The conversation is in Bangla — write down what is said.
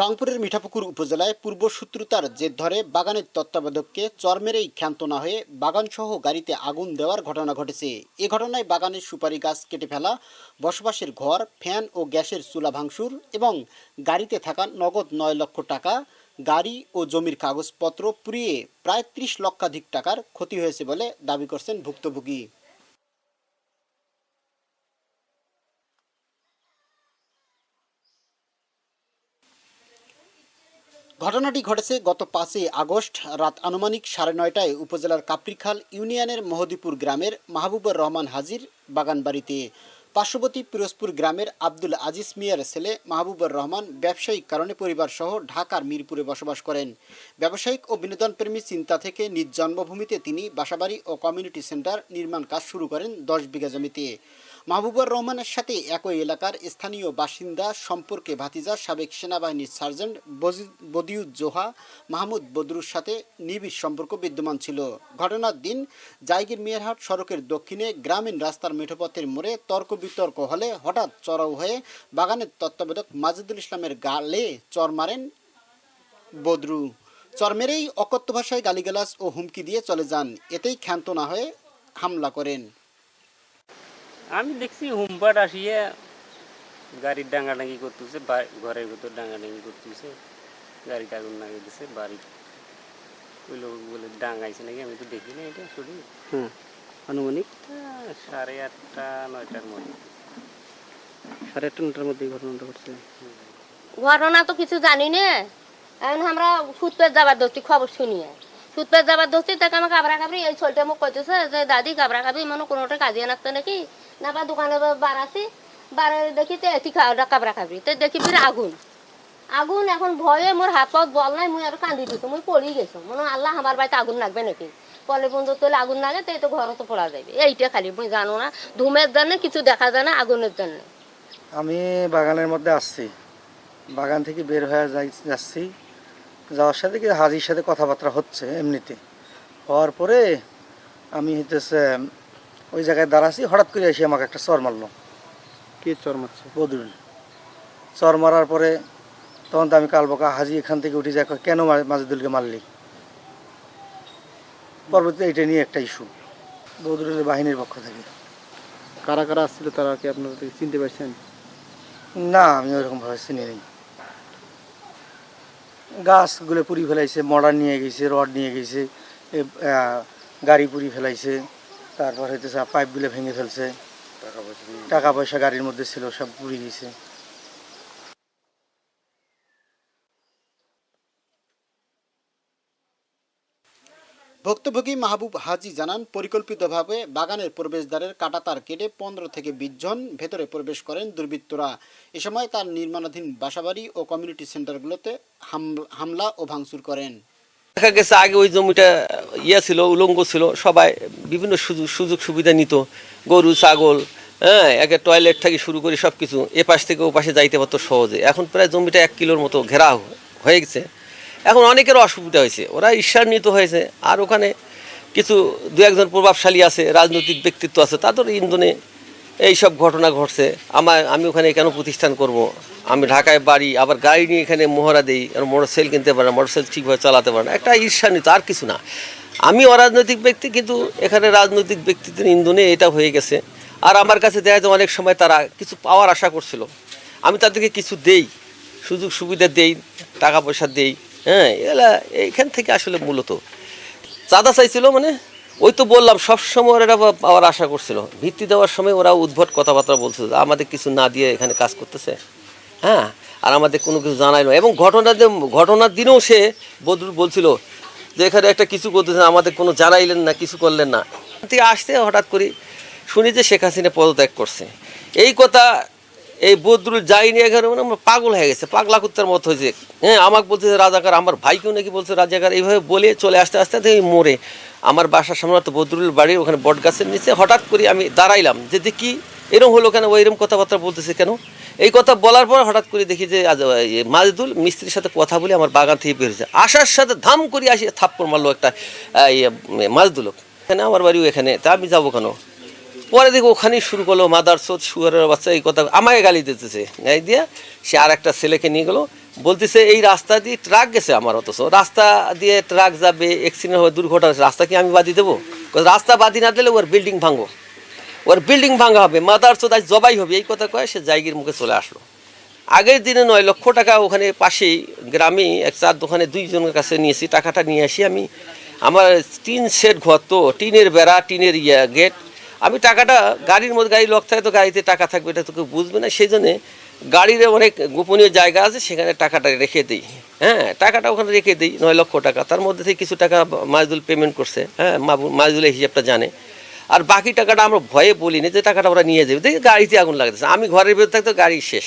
রংপুরের মিঠাপুকুর উপজেলায় পূর্ব শত্রুতার জের ধরে বাগানের তত্ত্বাবধায়ককে চর মেরেই ক্ষান্ত না হয়ে বাগানসহ গাড়িতে আগুন দেওয়ার ঘটনা ঘটেছে। এ ঘটনায় বাগানের সুপারি গাছ কেটে ফেলা, বসবাসের ঘর, ফ্যান ও গ্যাসের চুলা ভাঙচুর এবং গাড়িতে থাকা নগদ নয় লক্ষ টাকা, গাড়ি ও জমির কাগজপত্র পুড়িয়ে প্রায় ত্রিশ লক্ষাধিক টাকার ক্ষতি হয়েছে বলে দাবি করছেন ভুক্তভোগী। ঘটনাটি ঘটেছে গত পাঁচই আগস্ট রাত আনুমানিক সাড়ে নয়টায় উপজেলার কাপ্রিখাল ইউনিয়নের মহদীপুর গ্রামের মাহবুবুর রহমান হাজির বাগানবাড়িতে। পার্শ্ববর্তী পিরোজপুর গ্রামের আব্দুল আজিজ মিয়ার ছেলে মাহবুবুর রহমান ব্যবসায়িক কারণে পরিবার সহ ঢাকার মিরপুরে বসবাস করেন। ব্যবসায়িক ও বিনোদনপ্রেমী চিন্তা থেকে নিজ জন্মভূমিতে তিনি বাসাবাড়ি ও কমিউনিটি সেন্টার নির্মাণ কাজ শুরু করেন দশ বিঘা জমিতে। মাহবুবুর রহমানের সাথে একই এলাকার স্থানীয় বাসিন্দা সম্পর্কে ভাতিজা সাবেক সেনাবাহিনীর সার্জেন্ট বদিউজ্জোহা মাহমুদ বদরুর সাথে নিবিড় সম্পর্ক বিদ্যমান ছিল। ঘটনার দিন জাইগির মিয়ারহাট সড়কের দক্ষিণে গ্রামীণ রাস্তার মেঠোপথের মোড়ে তর্ক বিতর্ক হলে হঠাৎ চড়াও হয়ে বাগানের তত্ত্বাবধায়ক মাজেদুল ইসলামের গালে চর মারেন বদরু। চর মেরেই অকথ্য ভাষায় গালিগালাজ ও হুমকি দিয়ে চলে যান। এতেই ক্ষান্ত না হয়ে হামলা করেন। আমি দেখছি হুমপাট আসিয়া গাড়ির ডাঙ্গাডাঙ্গি করতেছে ঘরের ভিতর ডাঙ্গাডাঙ্গি করতেছে গাড়িটা আগুন লাগিয়ে দিছে বাড়ি ওই লোক বলে ডাঙ্গাইছে নাকি আমি তো দেখি না এটা শুধু হ্যাঁ আনুমানিক? সাড়ে আটটা নয়টার মধ্যে। সাড়ে আটটা নটার মধ্যে ঘটনাটা ঘটছে। ঘটনা তো কিছু জানি না। এখন আমরা সুতপের যাবার দোষী খবর শুনি। সুতপের যাবার দোষী তাকে আমার কাবরা কাবরি এই ছোলটা মোক কইতেছে যে দাদি কাবরা কাবরি মানে কোনোটা কাজিয়ে নাচতে নাকি? না বা দোকানে বার আছি, বারে দেখি তো এটি কাবরা কাবরি তো দেখি ফির আগুন। আগুন এখন ভয়ে মোর হাত পাত বল নাই, মুই আর কান্দি দিছো, মুই পড়ি গেছো। মনে আল্লাহ আমার বাড়িতে আগুন লাগবে নাকি? পলে বন্ধু তোলে আগুন লাগে তো তো ঘরে তো পড়া যাবে এইটা খালি, মুই জানো না। ধুমের জন্য কিছু দেখা যায় না আগুনের জন্য আমি বাগানের মধ্যে আসছি বাগান থেকে বের হয়ে যাচ্ছি। যাওয়ার সাথে কি হাজির সাথে কথাবার্তা হচ্ছে এমনিতে? হওয়ার পরে আমি হইতেছে ওই জায়গায় দাঁড়াচ্ছি হঠাৎ করে এসে আমাকে একটা চর মারলো। কে চর মারছে? বদরুল। চর মারার পরে তখন তো আমি কালবকা হাজি এখান থেকে উঠে যাই কেন মাজেদুলকে মারলি? পরবর্তীতে এটা নিয়ে একটা ইস্যু বদরুলের বাহিনীর পক্ষ থেকে। কারা কারা আসছিল তারা কি আপনারা চিনতে পারছেন? না আমি ওরকম ভাবে চিনি নেই। গাছগুলো পুরি ফেলাইছে মডার নিয়ে গেছে রড নিয়ে গেছে গাড়ি পুরি ফেলাইছে। তারপর হইতেছে পাইপগুলো ভেঙে ফেলছে। টাকা পয়সা গাড়ির মধ্যে ছিল সব পুড়ে গেছে। ভুক্তভোগী মাহবুব হাজি জানান পরিকল্পিতভাবে বাগানের প্রবেশদ্বারের কাটাতার কেটে পনেরো থেকে বিশ জন ভেতরে প্রবেশ করেন দুর্বৃত্তরা। এ সময় তার নির্মাণাধীন বাসাবাড়ি ও কমিউনিটি সেন্টারগুলোতে হাম- হামলা ও ভাঙচুর করেন। দেখা গেছে আগে ওই জমিটা ইয়ে ছিল, উলঙ্গ ছিল, সবাই বিভিন্ন সুযোগ সুযোগ সুবিধা নিত। গরু, ছাগল হ্যাঁ একে টয়লেট থেকে শুরু করে সব কিছু এ পাশ থেকে ও পাশে যাইতে পারতো সহজে। এখন প্রায় জমিটা এক কিলোর মতো ঘেরা হয়ে গেছে। এখন অনেকের অসুবিধা হয়েছে। ওরা ঈর্ষান্বিত হয়েছে। আর ওখানে কিছু দু একজন প্রভাবশালী আছে, রাজনৈতিক ব্যক্তিত্ব আছে, তাদের ইন্ধনে এই সব ঘটনা ঘটছে। আমার, আমি ওখানে কেন প্রতিষ্ঠান করব? আমি ঢাকায় বাড়ি, আবার গাড়ি নিয়ে এখানে মহড়া দিই, আর মোটর সাইকেল কিনতে পারে না মোটর সাইকেল ঠিকভাবে চালাতে পারে না। একটা ঈর্ষান্বিত, আর কিছু না। আমি অরাজনৈতিক ব্যক্তি, কিন্তু এখানে রাজনৈতিক ব্যক্তিত্বের ইন্ধনে এটা হয়ে গেছে। আর আমার কাছে দেখা যায় অনেক সময় তারা কিছু পাওয়ার আশা করছিল। আমি তাদেরকে কিছু দেই, সুযোগ সুবিধা দেই, টাকা পয়সা দেই হ্যাঁ এগুলা এইখান থেকে আসলে মূলত। চাঁদা চাইছিল মানে ওই তো বললাম সবসময় ওরা পা- পাওয়ার আশা করছিল। ভিত্তি দেওয়ার সময় ওরা উদ্ভট কথাবার্তা বলছিল আমাদের কিছু না দিয়ে এখানে কাজ করতেছে। হ্যাঁ? আর আমাদের কোনো কিছু জানাইলো এবং ঘটনা ঘটনার দিনেও সে বদরুল বলছিল যে এখানে একটা কিছু করতেছে আমাদের কোনো জানাইলেন না, কিছু করলেন না। আসতে হঠাৎ করে শুনি যে শেখ হাসিনা পদত্যাগ করছে। এই কথা এই বদরুল যায়নি এখানে মানে আমরা পাগল হয়ে গেছে পাগলা কুত্তার মতো হয়েছে। হ্যাঁ আমাকে বলছে রাজাকার আমার ভাইকেও নাকি বলছে রাজাকার এইভাবে বলে চলে আসতে আসতে দেখি মরে। আমার বাসার সামনে তো বদরুল বাড়ির ওখানে বট গাছের নিচে হঠাৎ করে আমি দাঁড়াইলাম যে দেখি এরম হলো কেন ও এরম কথাবার্তা বলতেছে কেন? এই কথা বলার পর হঠাৎ করে দেখি যে মাজদুল মিস্ত্রির সাথে কথা বলে আমার বাগান থেকে বেরিয়েছে আসার সাথে ধাম করে আসি থাপ্পড় মারলো একটা ইয়ে, মাজদুল এখানে আমার বাড়িও এখানে তা আমি যাব কেন? পরে দেখি ওখানেই শুরু করল মাদার সোদ শুয়ারের বাচ্চা, এই কথা আমাকে গালি দিতেছে। গালি দিয়ে সে আর একটা ছেলেকে নিয়ে গেলো। বলতেছে, এই রাস্তা দিয়ে ট্রাক গেছে আমার অথচ। রাস্তা দিয়ে ট্রাক যাবে অ্যাক্সিডেন্ট হবে, দুর্ঘটনা রাস্তা কি আমি বাদি দেবো? রাস্তা বাদি না দিলে ওর বিল্ডিং ভাঙবো। ওর বিল্ডিং ভাঙা হবে, মাদার সোদ আজ জবাই হবে। এই কথা কয় সে জায়গির মুখে চলে আসলো। আগের দিনে নয় লক্ষ টাকা ওখানে পাশেই গ্রামে এক চার দোকানে দুইজনের কাছে নিয়েছি। টাকাটা নিয়ে আসি আমি। আমার টিন সেট ঘর তো, টিনের বেড়া, টিনের ইয়া গেট আমি টাকাটা গাড়ির মধ্যে গাড়ি লক থাকে তো গাড়িতে টাকা থাকবে, এটা তো কেউ বুঝবে না। সেই জন্যে গাড়ির অনেক গোপনীয় জায়গা আছে, সেখানে টাকাটা রেখে দিই। হ্যাঁ টাকাটা ওখানে রেখে দিই, নয় লক্ষ টাকা। তার মধ্যে থেকে কিছু টাকা মাজদুল পেমেন্ট করছে হ্যাঁ মাজদুলের হিসাবটা জানে। আর বাকি টাকাটা আমরা ভয়ে বলিনি যে টাকাটা ওরা নিয়ে যাবে। দেখি গাড়িতে আগুন লাগতেছে। আমি ঘরের ভেতর থাকতো গাড়ি শেষ।